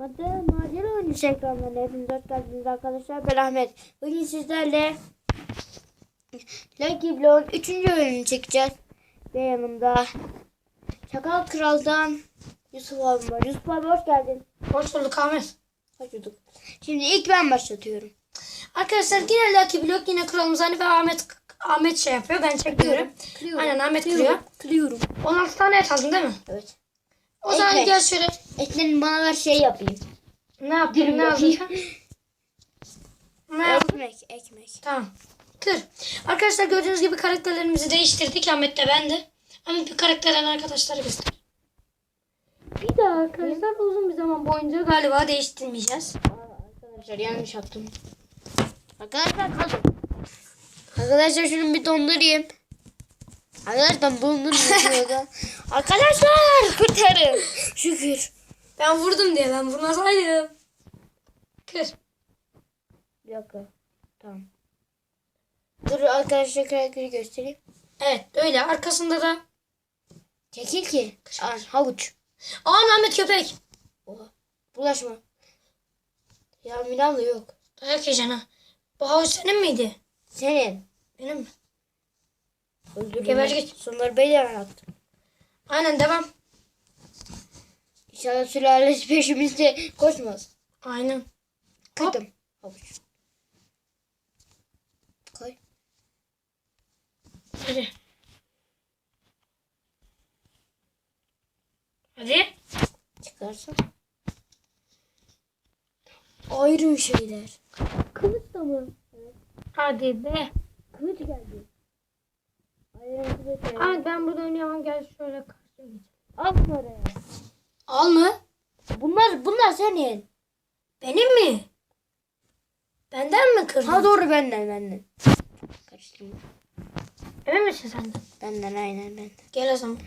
Hadi macera oyuncu ekranlarına hepiniz hoş geldiniz arkadaşlar. Ben Ahmet. Bugün sizlerle Lucky Block'un 3. oyununu çekeceğiz. Ve yanımda Çakal Kral'dan Yusuf abi var. Yusuf abi hoş geldin. Hoş bulduk Ahmet. Hoş bulduk. Şimdi ilk ben başlatıyorum. Arkadaşlar yine Lucky Block yine kralımız hani ve Ahmet Ahmet şey yapıyor ben çekiyorum. Kırıyorum. Aynen Ahmet kırıyor. Kırıyorum. 16 tane et aldın değil mi? Evet. O zaman Evet. gel şöyle. Etlerini bana ver şey yapayım. Ne yapayım ne yapayım? ne yapayım? Ekmek, ekmek. Tamam. Kır. Arkadaşlar gördüğünüz gibi karakterlerimizi değiştirdik Ahmet de ben de. Ahmet bir karakterden arkadaşları göster. Bir daha arkadaşlar uzun bir zaman boyunca galiba değiştirmeyeceğiz. Aa, Arkadaşlar yanlış yaptım. Arkadaşlar kalın. Arkadaşlar şunu bir dondurayım. Arkadaşlar dondurmuyor da. Arkadaşlar kurtarın. Şükür. Ben vurdum diye ben vurmasaydım. Kır. Bir dakika. Tamam. Dur arkadaşlar karakteri göstereyim. Evet öyle arkasında da. Çekil ki. Aa, havuç. Aa Ahmet köpek. Oha. Bulaşma. Ya Milan'la yok. Dayak yiyeceksin ha. Bu havuç senin miydi? Senin. Benim mi? Ben. git. Sonları beyler attım. Aynen devam. İnşallah sülalesi peşimizde koşmaz. Aynen. Kırdım. Havuç. Koy. Hadi. Hadi. Çıkarsın. Ayrı şeyler. Kılıç da mı? Evet. Hadi be. Kılıç geldi. Ahmet ben burada oynuyorum. Gel şöyle karşıya geç. Al bunları. Al mı? Bunlar, bunlar senin. Benim mi? Benden mi kırdın? Ha doğru benden benden. Karıştırma. Emin misin sen de? Benden aynen benden. Gel o zaman.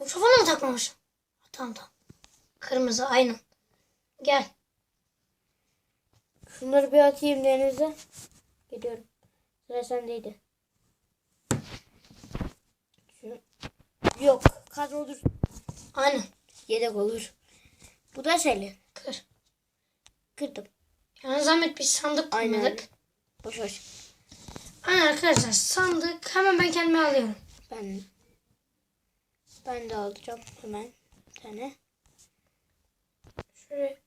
Mikrofonu mu takmamış? Tamam tamam. Kırmızı aynen. Gel. Şunları bir atayım denize. Gidiyorum. Sıra sendeydi. Şu... Yok. Kadro olur. Aynen. Yedek olur. Bu da senin. Kır. Kırdım. Yani zahmet bir sandık kurmadık. Boş boş. Aynen arkadaşlar sandık. Hemen ben kendime alıyorum. Ben ben de alacağım hemen bir tane. Şöyle.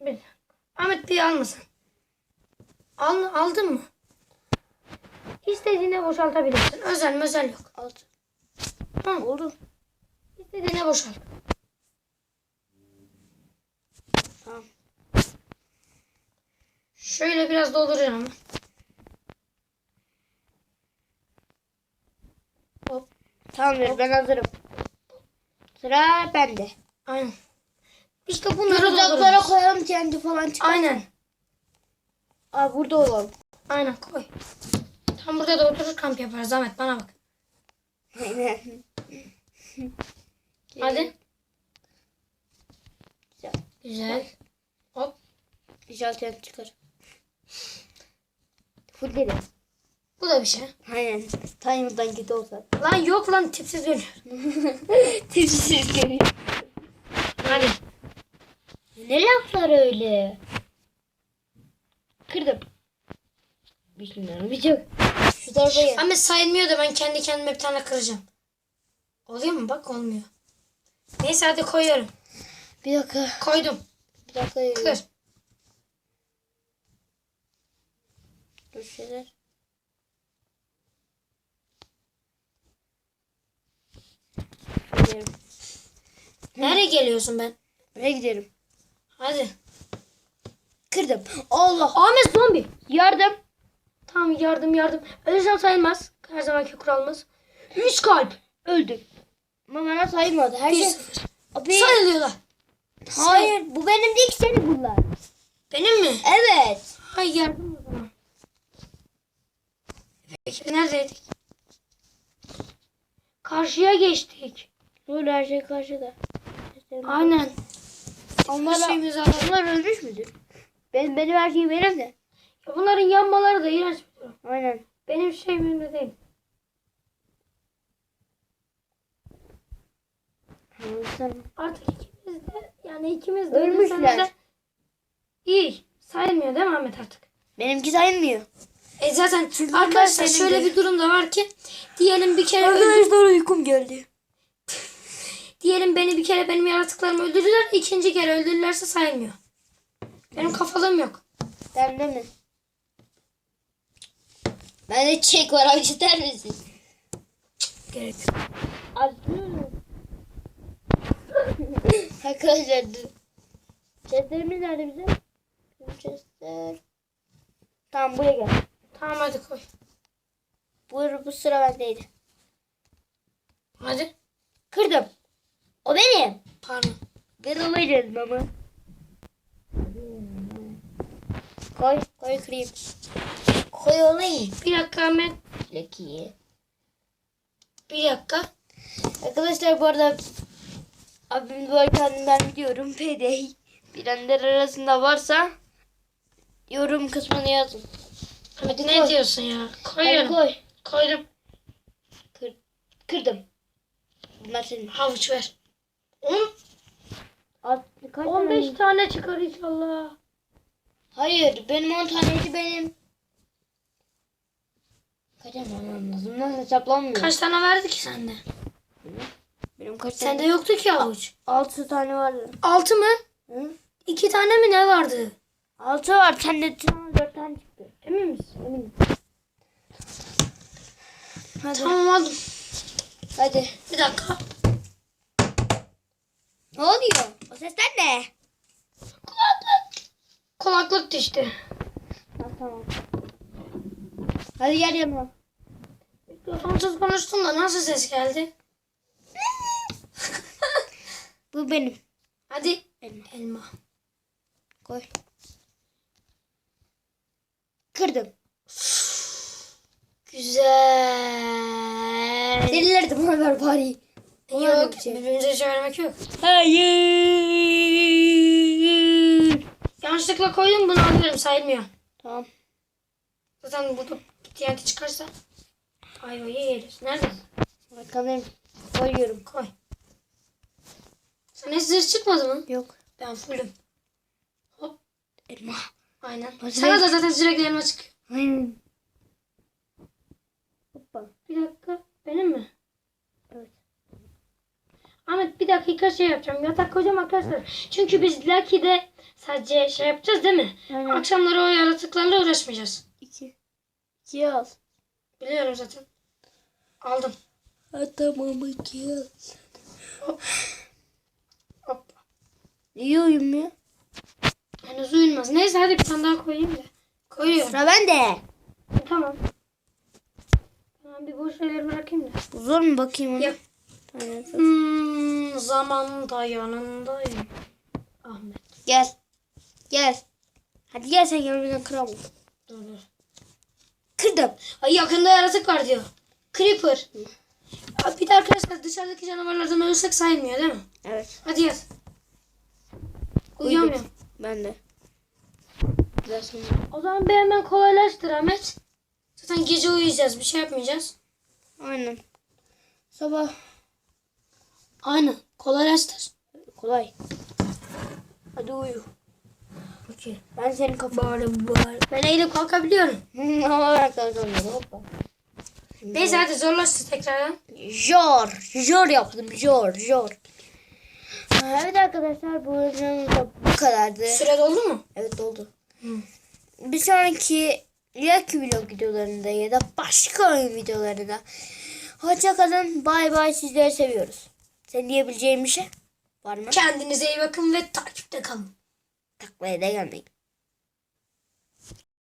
Bir. Ahmet bir almasın. Al, aldın mı? İstediğine boşaltabilirsin. Özel özel yok. Alt. Tamam. Oldu. İstediğine boşalt. Tamam. Şöyle biraz dolduracağım. Hop. Tamamdır ben hazırım. Sıra bende. Aynen. İşte bunları Uzaklara dolduruyoruz. koyalım kendi falan çıkar. Aynen. Aa burada olalım. Aynen koy. Tam burada da oturur kamp yaparız Ahmet bana bak. Hadi. Güzel. Güzel. Hop. Güzel sen çıkar. Full dedim. Bu da bir şey. Aynen. Timer'dan git olsa. Lan yok lan tipsiz dönüyor. Tipsiz geliyor. Hadi. Ne laflar öyle? Kırdım. Bismillah. Şu tarafa gel. Ahmet sayılmıyor da ben kendi kendime bir tane kıracağım. Oluyor mu? Bak olmuyor. Neyse hadi koyuyorum. Bir dakika. Koydum. Bir dakika. Kır. Dur şeyler. Nereye geliyorsun ben? Buraya giderim. Hadi. Kırdım. Allah. Ahmet zombi. Yardım. Tamam yardım yardım. Ölürsem sayılmaz. Her zamanki kuralımız. 3 kalp. Öldüm. Ama bana saymadı. Her şey. 1-0. Abi, Sayılıyorlar. hayır. Bu benim değil ki senin bunlar. Benim mi? Evet. Hay yardım o zaman. Peki neredeydik? Karşıya geçtik. Dur her şey karşıda. Aynen. Onlar, alalım. onlar ölmüş müdür? Benim, benim her şeyim benim de. Bunların yanmaları da iğrenç bir durum. Aynen. Benim şeyim de değil. Ölmüşler. Artık ikimiz de yani ikimiz de Ölmüşler. de iyi. Sayılmıyor değil mi Ahmet artık? Benimki sayılmıyor. E zaten Çünkü arkadaşlar şöyle senin bir durum da var ki diyelim bir kere Arkadaşlar uykum geldi. diyelim beni bir kere benim yaratıklarımı öldürdüler ikinci kere öldürürlerse sayılmıyor. Benim kafalığım yok. Ben de çek var abi ister misin? Gerek yok. Arkadaşlar dur. Chestlerimiz nerede bizim? Chestler. Tamam buraya gel. Tamam hadi koy. Bu, bu sıra bendeydi. Hadi. Kırdım. O benim. Pardon. Ben olaydım ama. Koy, koy kırayım. Koy olayım. Bir dakika Ahmet. Lucky. Bir dakika. Arkadaşlar bu arada abim bu arada ben biliyorum. PD bilenler arasında varsa yorum kısmına yazın. Hadi ne koy. diyorsun ya? Hadi Koyuyorum. koy. Koydum. Kır, kırdım. Bunlar senin. Havuç ver. On, Alt, kaç 15 tane? çıkar inşallah. Hayır benim 10 tanesi benim. Kaç tane lazım? Nasıl hesaplanmıyor? Kaç tane verdi ki sende? Benim kaç Sende tane? yoktu ki havuç. 6 tane vardı. 6 mı? Hı? 2 tane mi ne vardı? 6 var. Sende 4 tane çıktı. Emin misin? Eminim. Hadi. Tamam aldım. Hadi. Bir dakika. Ne oluyor? O sesler ne? Kulaklık. Kulaklık düştü. Ha, tamam. Hadi gel yanıma. Mikrofonsuz konuştum da nasıl ses geldi? Bu benim. Hadi. Elma. Elma. Koy. Kırdım. Güzel. Delileri de bana ver bari. Yok. şey. Birbirimize söylemek yok. Hayır. Yanlışlıkla koydum bunu alıyorum sayılmıyor. Tamam. Zaten burada TNT çıkarsa ayvayı yeriz. Neredesin? Arkandayım. Koyuyorum. Koy. Hiç zırh çıkmadı mı? Yok. Ben fullüm. Hop. Elma. Aynen. Hadi Sana da zaten sürekli elma çıkıyor. Aynen. Hoppa. Bir dakika. Benim mi? Evet. Ahmet bir dakika şey yapacağım. Yatak koyacağım arkadaşlar. Çünkü biz Lucky'de sadece şey yapacağız değil mi? Aynen. Akşamları o yaratıklarla uğraşmayacağız. İki. İki al. Biliyorum zaten. Aldım. Ha, tamam iki al. Hop. İyi uyumuyor. Henüz uyunmaz. Neyse hadi bir tane daha koyayım da. Koyuyorum. Sıra bende. Tamam. Tamam bir boş şeyleri bırakayım da. Zor mu bakayım ona? Yap. Hmm, zamanda yanındayım. Ahmet. Gel. Gel. Hadi gel sen yanımdan kıramam. Dur dur. Kırdım. Ay yakında yaratık var diyor. Creeper. Bir de arkadaşlar dışarıdaki canavarlardan ölürsek sayılmıyor değil mi? Evet. Hadi yat. Uyuyamıyorum. Ben de. Biraz. O zaman bir hemen kolaylaştır Ahmet. Zaten gece uyuyacağız. Bir şey yapmayacağız. Aynen. Sabah Aynen. Kolaylaştır. kolay. Hadi uyu. Okey. Ben senin kafanı. Bari. Ben eğilip kalkabiliyorum. Ama ben kalkamıyorum. Hoppa. Neyse hadi zorlaştır tekrardan. Jor. Jor yaptım. Jor. Jor. Evet arkadaşlar bu videomuz bu kadardı. Süre doldu mu? Evet oldu. Hı. Bir sonraki Lucky Vlog videolarında ya da başka oyun videolarında. Hoşçakalın. Bay bay. Sizleri seviyoruz. Sen diyebileceğin bir şey var mı? Kendinize iyi bakın ve takipte kalın. Taklaya da gelmeyin.